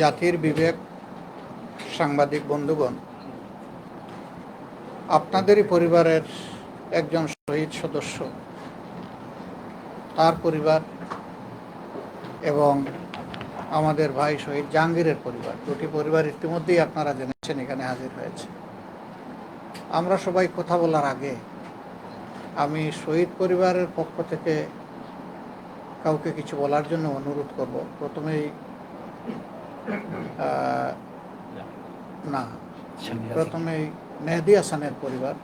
জাতির বিবেক, সাংবাদিক বন্ধুগণ, আপনাদেরই পরিবারের একজন শহীদ সদস্য, তার পরিবার এবং আমাদের ভাই শহীদ জাহাঙ্গীরের পরিবার, দুটি পরিবার ইতিমধ্যেই আপনারা জেনেছেন এখানে হাজির হয়েছে। আমরা সবাই কথা বলার আগে আমি শহীদ পরিবারের পক্ষ থেকে কাউকে কিছু বলার জন্য অনুরোধ করব। প্রথমেই না। প্রথমে মেহেদি হাসানের পরিবার।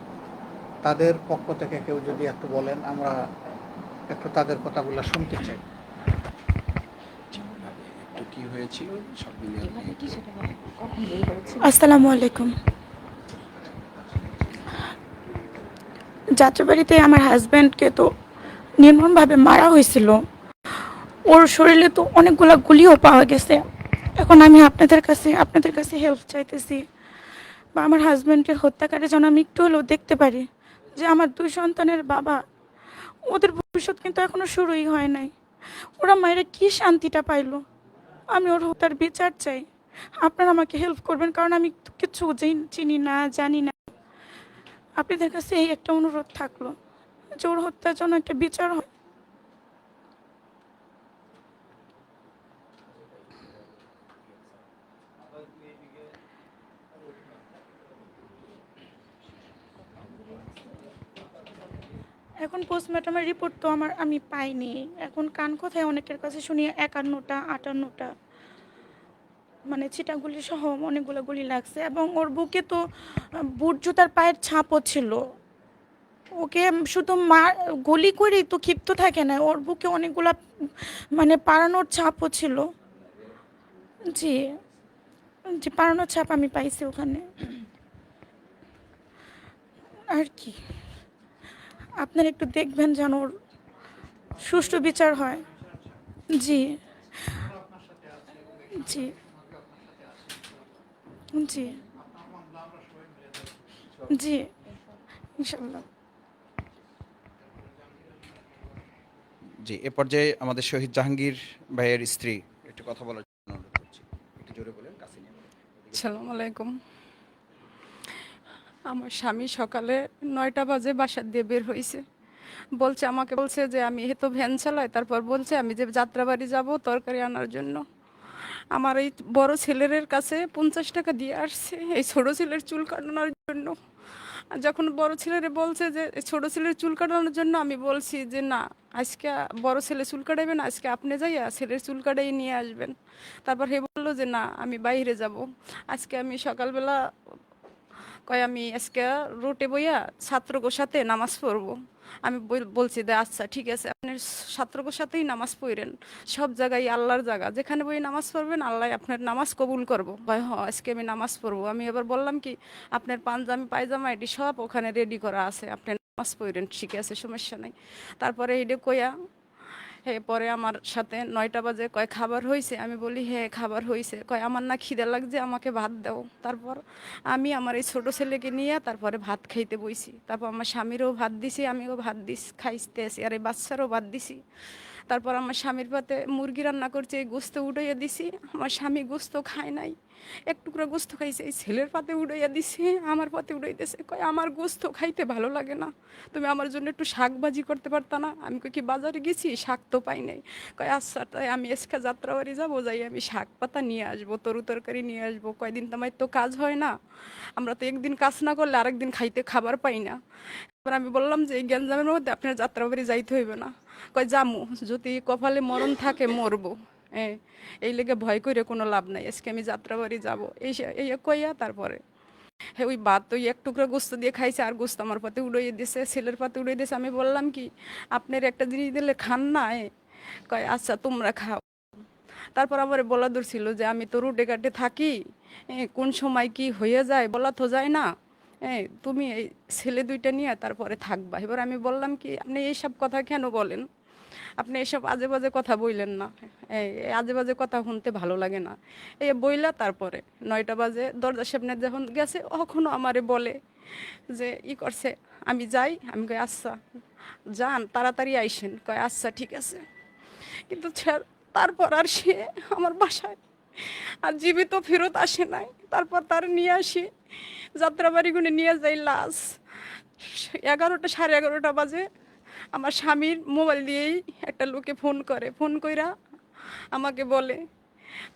তাদের পক্ষ থেকে কেউ যদি একটু বলেন আমরা একটু তাদের কথাগুলো শুনতে চাই। আসসালামু আলাইকুম। যাত্রাবাড়িতে আমার হাজব্যান্ডকে তো নির্মমভাবে মারা হয়েছিল। ওর শরীরে তো অনেকগুলো গুলিও পাওয়া গেছে। এখন আমি আপনাদের কাছে আপনাদের কাছে হেল্প চাইতেছি। বা আমার হাজব্যান্ডের হত্যাকারী যেন আমি একটু হলেও দেখতে পারি যে আমার দুই সন্তানের বাবা, ওদের ভবিষ্যৎ কিন্তু এখনও শুরুই হয় নাই। ওরা মায়েরা কি শান্তিটা পাইলো? আমি ওর হত্যার বিচার চাই। আপনারা আমাকে হেল্প করবেন কারণ আমি কিছু চিনি না, জানি না। আপনাদের কাছে এই একটা অনুরোধ থাকল যে ওর হত্যার জন্য একটা বিচার হয় এখন পোস্টমর্টমের রিপোর্ট তো আমার, আমি পাইনি। এখন কান কোথায় অনেকের কাছে শুনি একান্নটা, আটান্নটা। মানে ছিটাগুলি সহ অনেকগুলো গুলি লাগছে এবং ওর বুকে তো, বুট জুতার পায়ের ছাপও ছিল। ওকে শুধু মার গুলি করেই তো ক্ষিপ্ত থাকে না, ওর বুকে অনেকগুলা মানে পাড়ানোর ছাপও ছিল। জি জি পাড়ানোর ছাপ আমি পাইছি ওখানে। আর কি। আপনারা একটু দেখবেন যেন ওর সুষ্ঠু বিচার হয়। জি। জি। জি। জি। ইনশাল্লাহ জি এ পর্যায়ে আমাদের শহীদ জাহাঙ্গীর ভাইয়ের স্ত্রী একটু কথা বলার জন্য অনুরোধ করছি। একটু জোরে বলেন কাছে নিয়ে বলেন। আসসালামু আলাইকুম। আমার স্বামী সকালে নয়টা বাজে বাসার দিয়ে বের হয়েছে বলছে, আমাকে বলছে যে আমি এ তো ভ্যান চালাই, তারপর বলছে আমি যে যাত্রাবাড়ি যাব তরকারি আনার জন্য। আমার এই বড় ছেলের কাছে পঞ্চাশ টাকা দিয়ে আসছে এই ছোট ছেলের চুল কাটানোর জন্য। যখন বড় ছেলেরে বলছে যে ছোট ছেলের চুল কাটানোর জন্য, আমি বলছি যে না, আজকে বড় ছেলে চুল কাটাবেন আজকে আপনি যাইয়া ছেলের চুল কাটাই নিয়ে আসবেন। তারপর হে বলল যে না, আমি বাইরে যাব। আজকে আমি সকালবেলা কয়, আমি আজকে রোটে বইয়া ছাত্রগোর সাথে নামাজ পড়ব। আমি বলছি যে আচ্ছা ঠিক আছে। আপনি ছাত্রগোর সাথেই নামাজ পড়েন। সব জায়গায় আল্লাহর জায়গা। যেখানে বই নামাজ পড়বেন, আল্লাহ আপনার নামাজ কবুল করব। ভাই হ, আজকে আমি নামাজ পড়ব। আমি এবার বললাম কি, আপনার পাঞ্জামি পায়জামা, এটি সব ওখানে রেডি করা আছে। আপনি নামাজ পড়েন, ঠিক আছে, সমস্যা নাই। তারপরে এইটা কইয়া পরে আমার সাথে নয়টা বাজে কয় খাবার হয়েছে আমি বলি হ্যাঁ খাবার হয়েছে কয়, আমার না খিদে লাগছে, আমাকে ভাত দাও। তারপর আমি আমার এই ছোট ছেলেকে নিয়ে তারপরে ভাত খাইতে বইছি। তারপর আমার স্বামীরও ভাত দিছি, আমিও ভাত দিস খাইতে আসি আর এই বাচ্চারও ভাত দিছি। তারপর আমার স্বামীর পাতে মুরগি রান্না করছে, এই গোস্ত উঠাইয়া দিছি। আমার স্বামী গোস্ত খায় নাই। এক টুকরো গোস্ত খাইছে, এই ছেলের পাতে উড়াইয়া দিছে। আমার পাতে উড়াইতেছে কয়, আমার গোস্ত খাইতে ভালো লাগে না। তুমি আমার জন্য একটু শাক ভাজি করতে পারতা না? আমি কি বাজারে গেছি? শাক তো পাই নাই। কয় আচ্ছা তাই আমি এসকা যাত্রাবাড়ি যাব, যাই আমি শাক পাতা নিয়ে আসব, তরু তরকারি নিয়ে আসব। কয়দিন তো আমার তো কাজ হয় না। আমরা তো একদিন কাজ না করলে আরেকদিন খাইতে খাবার পাই না। এবার আমি বললাম যে, এই গ্যাঞ্জামের মধ্যে আপনার যাত্রা যাত্রাবাড়ি যাইতে হইবে না। কয় জামু যদি কপালে মরণ থাকে, মরবো। হ্যাঁ এই লেগে ভয় করে কোনো লাভ নাই। আজকে আমি যাত্রাবাড়ি যাব। এই এই কইয়া তারপরে হ্যাঁ ওই ভাত ওই এক টুকরো গোস্ত দিয়ে খাইছে, আর গোস্ত আমার পাতে উড়িয়ে দিয়েছে ছেলের পাতে উড়িয়ে দিয়েছে আমি বললাম কি, আপনার একটা জিনিস দিলে খান না, এ? কয় আচ্ছা তোমরা খাও। তারপর আমার বলা দূর ছিল যে, আমি তো রুটে কাটে থাকি কোন সময় কি হয়ে যায়, বলা তো যায় না। হ্যাঁ তুমি এই ছেলে দুইটা নিয়ে তারপরে থাকবা। এবার আমি বললাম কি, আপনি এইসব কথা কেন বলেন? আপনি এসব আজে বাজে কথা বইলেন না। এই আজে বাজে কথা শুনতে ভালো লাগে না। এই বইলা তারপরে নয়টা বাজে দরজা সামনে যখন গেছে কখনো আমারে বলে যে, ই করছে, আমি যাই? আমি কই আচ্ছা যান, তাড়াতাড়ি আইসেন। কয় আচ্ছা ঠিক আছে। কিন্তু তারপর আর সে আমার বাসায় আর জীবিত ফেরত আসে নাই। তারপর তার নিয়ে আসি। যাত্রাবাড়ি গুনে নিয়ে যাই লাশ। এগারোটা, সাড়ে এগারোটা বাজে। আমার স্বামীর মোবাইল দিয়েই একটা লোকে ফোন করে। ফোন কইরা আমাকে বলে,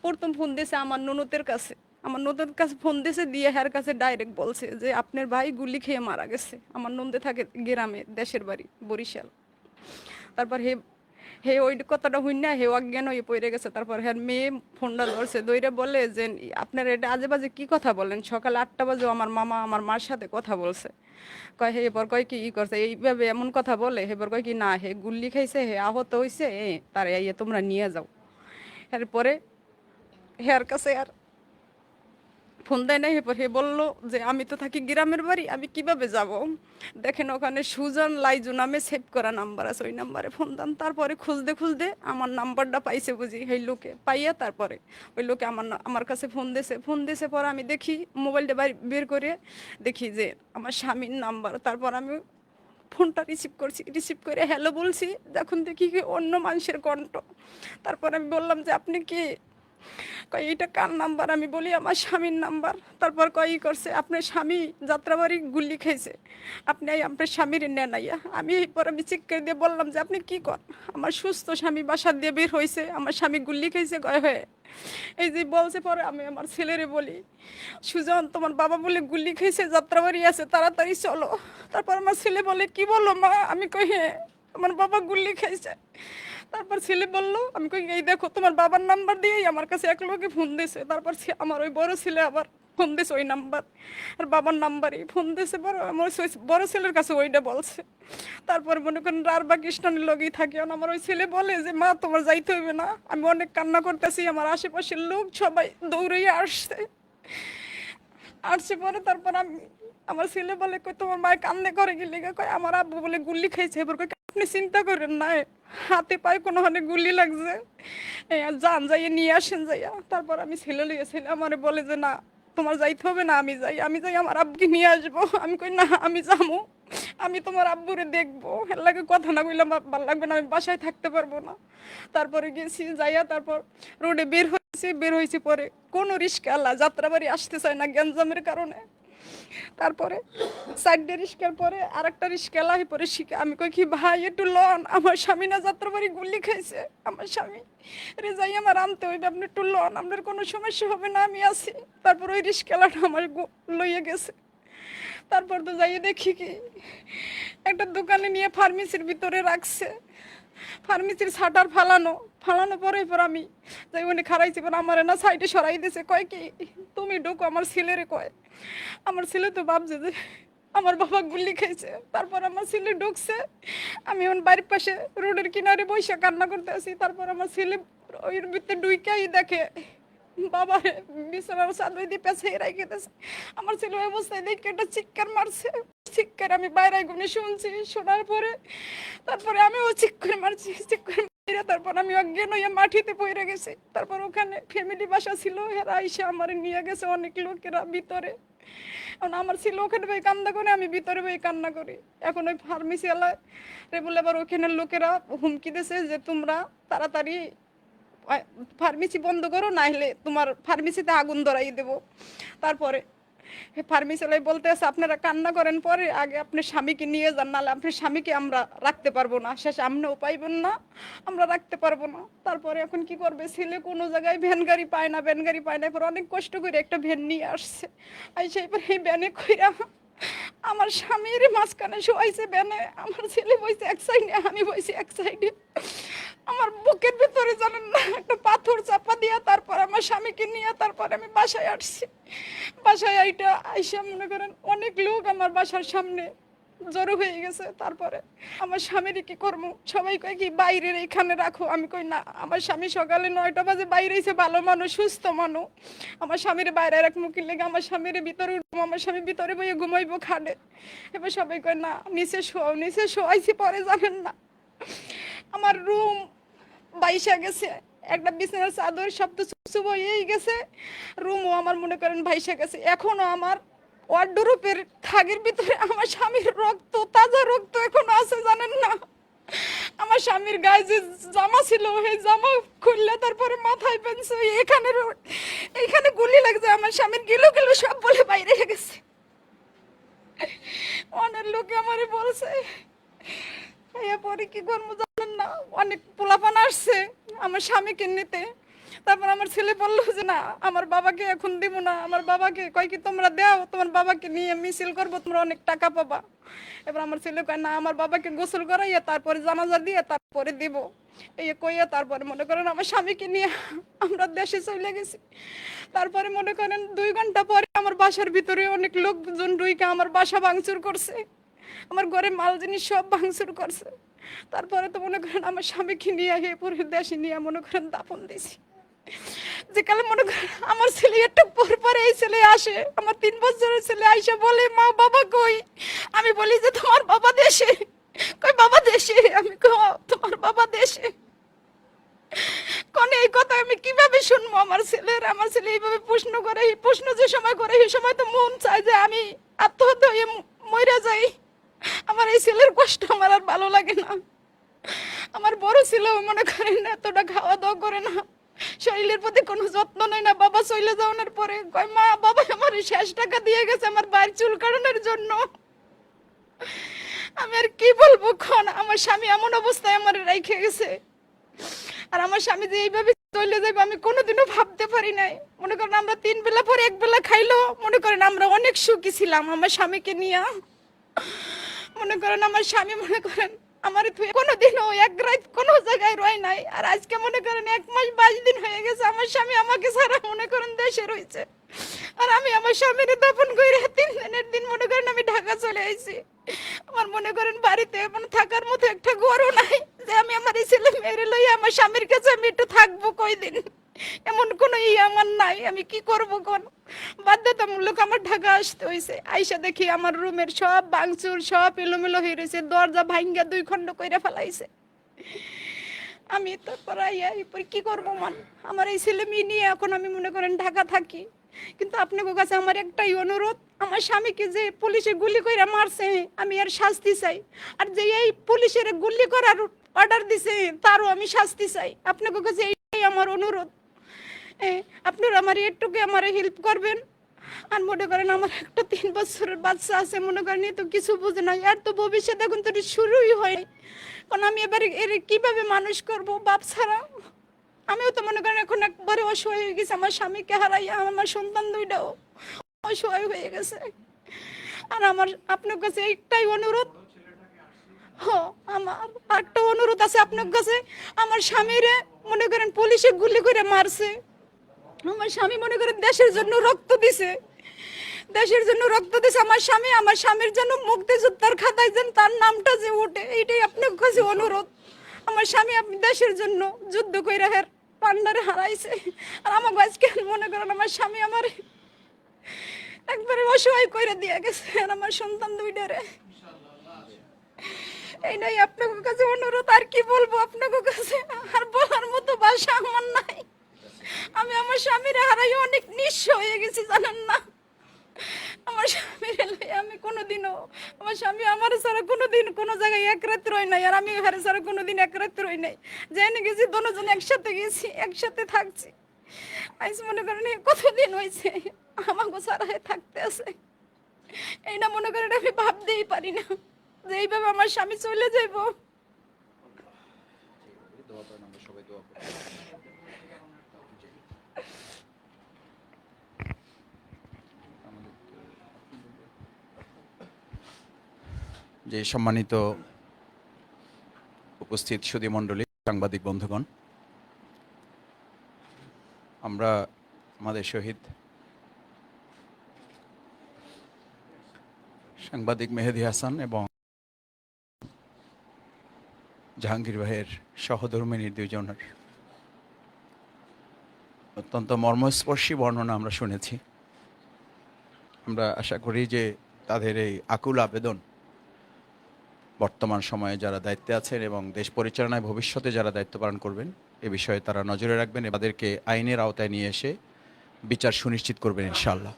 প্রথম ফোন দিয়েছে আমার ননদের কাছে। আমার ননদের কাছে ফোন দিয়েছে দিয়ে হ্যার কাছে ডাইরেক্ট বলছে যে, আপনার ভাই গুলি খেয়ে মারা গেছে। আমার নন্দে থাকে গ্রামে, দেশের বাড়ি, বরিশাল। তারপর হে হে ওই কথাটা হইন না, হে অজ্ঞান হয়ে পড়ে গেছে। তারপর হ্যাঁ মেয়ে ফোনটা ধরছে দইরে বলে যে, আপনার এটা আজে বাজে কি কথা বলেন? সকাল আটটা বাজে আমার মামা আমার মার সাথে কথা বলছে। কয়, হে, এবার কয় কি ই করছে? এইভাবে এমন কথা বলে হেবার কয় কি, না, হে, গুল্লি খাইছে, হে, আহত হইছে, এ, তার তোমরা নিয়ে যাও। এরপরে হেয়ার কাছে আর ফোন দেয় না এরপর হে বলল যে, আমি তো থাকি গ্রামের বাড়ি, আমি কীভাবে যাব? দেখেন ওখানে সুজন লাইজু নামে সেভ করা নাম্বার আছে, ওই নাম্বারে ফোন দেন। তারপরে খুঁজতে খুঁজতে আমার নাম্বারটা পাইছে বুঝি, সেই লোকে। পাইয়া তারপরে ওই লোকে আমার আমার কাছে ফোন দিয়েছে ফোন দিয়েছে পর আমি দেখি মোবাইলটা বের করে দেখি যে, আমার স্বামীর নাম্বার তারপর আমি ফোনটা রিসিভ করছি রিসিভ করে হ্যালো বলছি, যখন দেখি কি অন্য মানুষের কণ্ঠ। তারপর আমি বললাম যে, আপনি কি? কয় এটা কার নাম্বার? আমি বলি, আমার স্বামীর নাম্বার। তারপর কয়, ই করছে আপনার স্বামী যাত্রাবাড়ি গুল্লি খাইছে। আপনি আপনার স্বামীর নেন আইয়া। আমি এরপর আমি চিৎকার দিয়ে বললাম যে, আপনি কি কর? আমার সুস্থ স্বামী বাসা দিয়ে বের হয়েছে আমার স্বামী গুল্লি খাইছে কয় হয়ে? এই যে বলছে পরে আমি আমার ছেলেরে বলি, সুজন, তোমার বাবা বলে গুল্লি খাইছে, যাত্রাবাড়ি আছে, তাড়াতাড়ি চলো। তারপর আমার ছেলে বলে, কি বলো মা? আমি কই হ্যাঁ আমার বাবা গুল্লি খাইছে। তারপর ছেলে বলল, আমি কই, এই দেখো, তোমার বাবার নাম্বার দিয়েই আমার কাছে এক লোকে ফোন দিয়েছে। তারপর আমার ওই বড় ছেলে আবার ফোন দিয়েছে ওই নাম্বার। আর বাবার নাম্বারই ফোন দিয়েছে, বড়, আমার বড় ছেলের কাছে ওইটা বলছে। তারপর মনে করেন রার বা কৃষ্ণানের লগেই থাকে। আর আমার ওই ছেলে বলে যে, মা, তোমার যাইতে হইবে না। আমি অনেক কান্না করতেছি, আমার আশেপাশের লোক সবাই দৌড়িয়ে আসছে। আসছে পরে তারপর আমি, আমার ছেলে বলে, কই, তোমার মায়ের কান্দে করে গেলে কয় আমার আব্বু বলে গুল্লি খাইছে। এবার আপনি চিন্তা করেন না হাতে পায়ে কোনো হানে গুলি লাগছে। যান, যাইয়ে নিয়ে আসেন যাইয়া। তারপর আমি ছেলে লইয়া ছেলে আমারে বলে যে, না, তোমার যাইতে হবে না, আমি যাই। আমি যাই আমার আব্বুকে নিয়ে আসব। আমি কই, না, আমি যাব আমি তোমার আব্বুরে দেখব। এর লাগে কথা না কইলাম ভালো লাগবে না। আমি বাসায় থাকতে পারব না। তারপরে গেছি, যাইয়া তারপর রোডে বের হয়েছি। বের হয়েছি পরে কোনো রিস্কা আল্লাহ, যাত্রাবাড়ি আসতে চায় না গ্যাঞ্জামের কারণে। তারপরে চারটে রিস্কার পরে আর একটা রিস্কা লাহি পরে শিখে। আমি কই কি, ভাই, একটু লন, আমার স্বামী না যাত্রাবাড়ি গুলি খাইছে। আমার স্বামী রে যাই আমার আনতে হইবে, আপনি একটু লন, আপনার কোনো সমস্যা হবে না, আমি আছি। তারপর ওই রিস্কালাটা আমার লইয়ে গেছে। তারপর তো যাইয়ে দেখি কি, একটা দোকানে নিয়ে ফার্মেসির ভিতরে রাখছে। ফার্মেসির শাটার ফালানো ফালানো পরে পর আমি যাই উনি খারাইছি পর আমার না সাইডে সরাই দিছে, কয় কি, তুমি ঢুকো, আমার ছেলেরে কয়। আমার ছেলে তো ভাবছে যে আমার বাবা গুলি খাইছে, তারপর আমার ছেলে ঢুকছে, আমি ওর বাড়ির পাশে রোডের কিনারে বসে কান্না করতে আসি, তারপর আমার ছেলে ওই ভিতরে ডুইকাই দেখে বাবা, বিছানার চাদর দিয়ে পেছে রেখে দিয়েছে আমার ছেলে অবস্থায় দেখে একটা চিৎকার মারছে। চিৎকার আমি বাইরে গুনে শুনছি। শোনার পরে, তারপরে আমিও চিৎকার মারছি, চিৎকার মারিয়া তারপর আমি অজ্ঞান হয়ে মাটিতে পড়ে গেছি। তারপর ওখানে ফ্যামিলি বাসা ছিল, এরা এসে আমার নিয়ে গেছে অনেক লোকেরা ভিতরে। এখন আমার ছিল ওখানে বই কান্না করে, আমি ভিতরে বই কান্না করি। এখন ওই ফার্মেসি এলায় রে বলে আবার ওখানের লোকেরা হুমকি দিছে যে তোমরা তাড়াতাড়ি ফার্মেসি বন্ধ করো না হলে তোমার ফার্মেসিতে আগুন ধরাই দেবো। তারপরে ফার্মেসি লাই বলতে আছে, আপনারা কান্না করেন, পরে আগে আপনার স্বামীকে নিয়ে যান, নাহলে আপনার স্বামীকে আমরা রাখতে পারব না। শেষে আপনিও পাইবেন না, আমরা রাখতে পারব না। তারপরে এখন কি করবে? ছেলে কোনো জায়গায় ভ্যান গাড়ি পায় না, ভ্যান গাড়ি পায় না। এরপর অনেক কষ্ট করে একটা ভ্যান নিয়ে আসছে। আর সেই পরে এই ভ্যানে কইরা আমার স্বামীর মাঝখানে শোয়াইছে ভ্যানে। আমার ছেলে বইছে এক সাইডে, আমি বইছি এক সাইডে। আমার বুকের ভিতরে জানেন না, একটা পাথর চাপা দিয়া তারপর আমার স্বামীকে নিয়ে তারপর আমি বাসায় আসছি। বাসায় আইটা, আইসা মনে করেন অনেক লোক আমার বাসার সামনে জড়ো হয়ে গেছে। তারপরে আমার স্বামীর কি করব? সবাই কয় কি, বাইরের এখানে রাখো। আমি কই, না, আমার স্বামী সকালে নয়টা বাজে বাইরে এসে ভালো মানুষ, সুস্থ মানুষ আমার স্বামীর বাইরে রাখ মুখের লেগে আমার স্বামীর ভিতরে উঠবো, আমার স্বামী ভিতরে বইয়ে ঘুমাইবো খাটে এবার সবাই কয়, না, নিচে শোয়াও, নিচে শোয়াইছি পরে জানেন না। আমার রুম বাইসা গেছে, একটা বিছানার চাদর সব তো চুপ হয়েই গেছে। রুমও আমার মনে করেন ভাইসা গেছে। এখনও আমার ওয়ার্ডরোপের থাগের ভিতরে আমার স্বামীর রক্ত, তাজা রক্ত এখনও আছে, জানেন না? আমার স্বামীর গায়ে যে জামা ছিল, সেই জামা খুললে তারপরে মাথায় পেনছে এখানে এখানে গুলি লাগছে। আমার স্বামীর গিলো গিলো সব বলে বাইরে গেছে। অনেক লোকে আমারে বলছে এরপরে কি করব? জানেন না অনেক পোলাপান আসছে আমার স্বামীকে নিতে। তারপর আমার ছেলে বলল যে, না, আমার বাবাকে এখন দিব না। আমার বাবাকে কয় কি, তোমরা দাও, তোমার বাবাকে নিয়ে মিছিল করব, তোমরা অনেক টাকা পাবা। এবার আমার ছেলে কয়, না, আমার বাবাকে গোসল করাইয়া তারপরে জানাজা দিয়ে তারপরে দিব। এই কইয়া তারপরে মনে করেন আমার স্বামীকে নিয়ে আমরা দেশে চলে গেছি। তারপরে মনে করেন দুই ঘণ্টা পরে আমার বাসার ভিতরে অনেক লোকজন রুইকে আমার বাসা ভাঙচুর করছে। আমার ঘরে মাল জিনিস সব ভাঙচুর করছে। তারপরে তো মনে করেন আমার স্বামীকে নিয়ে হে পুরো দেশে নিয়ে মনে করেন দাফন দিয়েছি। যে কালে মনে করেন আমার ছেলে একটু পর পরে এই ছেলে আসে, আমার তিন বছরের ছেলে আইসা বলে, মা, বাবা কই? আমি বলি যে, তোমার বাবা দেশে। কই বাবা দেশে? আমি কই তোমার বাবা দেশে। কোন এই কথা আমি কীভাবে শুনব? আমার ছেলের, আমার ছেলে এইভাবে প্রশ্ন করে, এই প্রশ্ন যে সময় করে, সেই সময় তো মন চায় যে আমি আত্মহত্যা হয়ে মরে যাই। আমার এই ছেলের কষ্ট আমার আর ভালো লাগে না। আমার বড় ছিল মনে করেন এতটা খাওয়া দাওয়া করে না। শরীরের প্রতি কোনো যত্ন নেই না। বাবা চলে যাওয়ার পরে কয়, মা, বাবা আমার শেষ টাকা দিয়ে গেছে আমার বাড়ির চুল কাটানোর জন্য। আমি আর কি বলব খন? আমার স্বামী এমন অবস্থায় আমার রেখে গেছে। আর আমার স্বামী যে এইভাবে চলে যাবে আমি কোনোদিনও ভাবতে পারি নাই। মনে করেন আমরা তিন বেলা পরে এক বেলা খাইলো। মনে করেন আমরা অনেক সুখী ছিলাম আমার স্বামীকে নিয়ে। মনে করেন, আমার স্বামী মনে করেন, আমার কোনোদিনও এক রাত কোনো জায়গায় রয় নাই। আর আজকে মনে করেন, এক মাস বাইশ দিন হয়ে গেছে, আমার স্বামী আমাকে ছাড়া মনে করেন দেশে রয়েছে। আর আমি আমার স্বামীর দাপন করে তিন দিনের দিন মনে করেন আমি ঢাকা চলে আইছি। আমার মনে করেন, বাড়িতে মানে থাকার মতো একটা ঘরও নাই যে আমি আমার এই ছেলে মেয়েরে লই আমার স্বামীর কাছে আমি একটু থাকব কয়দিন। এমন কোনো ই আমার নাই, আমি কি করব কোন বাধ্যতামূলক আমার ঢাকা আসতে হয়েছে আইসা দেখি আমার রুমের সব ভাঙচুর, সব এলোমেলো হয়ে রয়েছে, দরজা ভাঙ্গা দুই খণ্ড কইরা ফেলাইছে। আমি আইয়া এরপর কি করব মান? আমার এই ছেলে মেয়ে নিয়ে এখন আমি মনে করেন ঢাকা থাকি। কিন্তু আপনাদের কাছে আমার একটাই অনুরোধ, আমার স্বামীকে যে পুলিশে গুলি কইরা মারছে, আমি আর শাস্তি চাই। আর যে এই পুলিশের গুলি করার অর্ডার দিছে, তারও আমি শাস্তি চাই। আপনাদের কাছে এইটাই আমার অনুরোধ। আপনারা আমার একটুকে আমার হেল্প করবেন। আর মনে করেন আমার একটা তিন বছরের বাচ্চা আছে, মনে করেন তো কিছু বুঝে না আর তো ভবিষ্যৎ এখন তো শুরুই হয় কারণ আমি এবারে এর কীভাবে মানুষ করব বাপ ছাড়া? আমিও তো মনে করেন এখন একবারে অসহায় হয়ে গেছে। আমার স্বামীকে হারাইয়া আমার সন্তান দুইটাও অসহায় হয়ে গেছে। আর আমার আপনার কাছে একটাই অনুরোধ। আমার একটা অনুরোধ আছে আপনার কাছে। আমার স্বামীরে মনে করেন পুলিশে গুলি করে মারছে। আমার স্বামী মনে করেন দেশের জন্য রক্ত দিছে। দেশের জন্য রক্ত দিছে। আমার স্বামী, আমার স্বামীর জন্য মুক্তিযোদ্ধার খাতায় যেন তার নামটা যে ওঠে, এইটাই আপনার কাছে অনুরোধ। আমার স্বামী আপনি দেশের জন্য যুদ্ধ করে হের, পান্ডারে হারাইছে। আর আমার আজকে মনে করেন আমার স্বামী আমার একবারে অসহায় করে দিয়ে গেছে, আর আমার সন্তান দুইটারে। এইটাই আপনাদের কাছে অনুরোধ। আর কি বলব আপনাদের কাছে? আর বলার মতো ভাষা আমার নাই। আমার স্বামীর হারাই অনেক নিঃস্ব হয়ে গেছি, জানেন না? আমার স্বামীর লইয়া আমি কোনোদিনও, আমার স্বামী আমার ছাড়া কোনোদিন কোনো জায়গায় এক রাত রই নাই, আর আমি হারে ছাড়া কোনোদিন এক রাত রই নাই। জেনে গেছি দোনোজন একসাথে গেছি, একসাথে থাকছি। আইস মনে করেন কতদিন হয়েছে আমাকে ছাড়া হয়ে থাকতে আছে। এই না মনে করেন, আমি ভাবতেই পারি না যে এইভাবে আমার স্বামী চলে যাইবো। যে সম্মানিত উপস্থিত সুদী মণ্ডলী, সাংবাদিক বন্ধুগণ, আমরা আমাদের শহীদ সাংবাদিক মেহেদি হাসান এবং জাহাঙ্গীর ভাইয়ের সহধর্মিনী দুজনের অত্যন্ত মর্মস্পর্শী বর্ণনা আমরা শুনেছি। আমরা আশা করি যে তাদের এই আকুল আবেদন বর্তমান সময়ে যারা দায়িত্বে আছেন এবং দেশ পরিচালনায় ভবিষ্যতে যারা দায়িত্ব পালন করবেন, এ বিষয়ে তারা নজরে রাখবেন তাদেরকে আইনের আওতায় নিয়ে এসে বিচার সুনিশ্চিত করবেন ইনশাআল্লাহ।